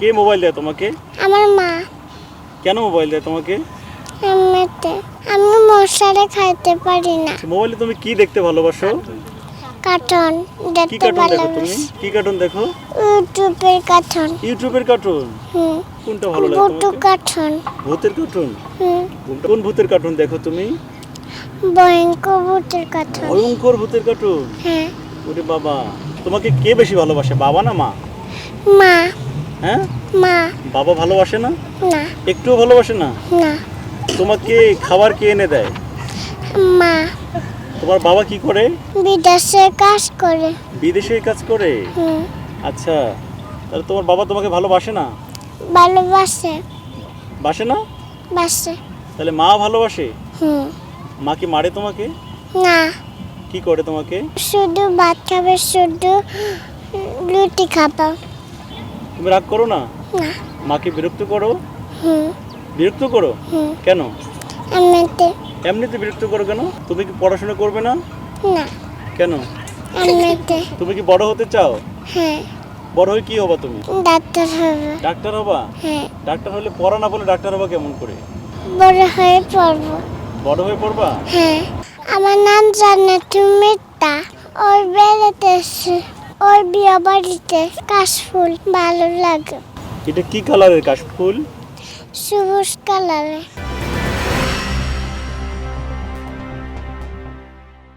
কে mobile দেয় তোমাকে? আমার মা। কেন মোবাইল দেয় তোমাকে? এমনিতে আমি মশারে খাইতে পারি না। মোবাইলে তুমি কি দেখতে ভালোবাসো? কার্টুন কি দেখতে কার্টুন দেখো তুমি? ভালোবাসি কি কার্টুন দেখো? ইউটিউবের কার্টুন। ইউটিউবের কার্টুন? হুম। কোনটা ভালো লাগে বুটু তোমাকে কার্টুন। ভূতের কার্টুন? হুম। কোনটা- কোন ভূতের কার্টুন দেখো তুমি? ভয়ঙ্কর বুটের কার্টুন। ভয়ঙ্কর ভূতের কার্টুন? হ্যাঁ। ওরে বাবা তোমাকে কে বেশি ভালোবাসে বাবা না মা? মা। হ্যাঁ? মা। বাবা ভালোবাসে না? না। একটুও ভালোবাসে না? না। তোমাকে খাবার কে এনে দেয়? মা। তোমার বাবা কি করে? বিদেশে কাজ করে। বিদেশে কাজ করে? আচ্ছা তাহলে তোমার বাবা তোমাকে ভালোবাসে না? ভালোবাসে। বাসে না? বাসে। তাহলে মা ভালোবাসে? হুম। মা কি মারে তোমাকে? না। কি করে তোমাকে? শুধু ভাত খাবে শুধু রুটি খাব। তুমি রাগ করো না? মাকে বিরক্ত করো? বিরক্ত করো? কেন? এমনিতে। এমনিতে বিরক্ত করো কেন? তুমি কি পড়াশোনা করবে না? না। কেন? এমনিতে। তুমি কি বড় হতে চাও? হ্যাঁ। বড় হয়ে কি হবা তুমি? ডাক্তার হবে। ডাক্তার হবা? হ্যাঁ। ডাক্তার হলে পড়া না বলে ডাক্তার হবা কেমন করে? বড় হয়ে পড়ব। বড় হয়ে পড়বা? হ্যাঁ। আমার নাম জান্নাতুল মিতা ওর ওর বিয়ে বাড়িতে কাশফুল ভালো লাগে। এটা কি কালারের কাশফুল? সবুজ কালারে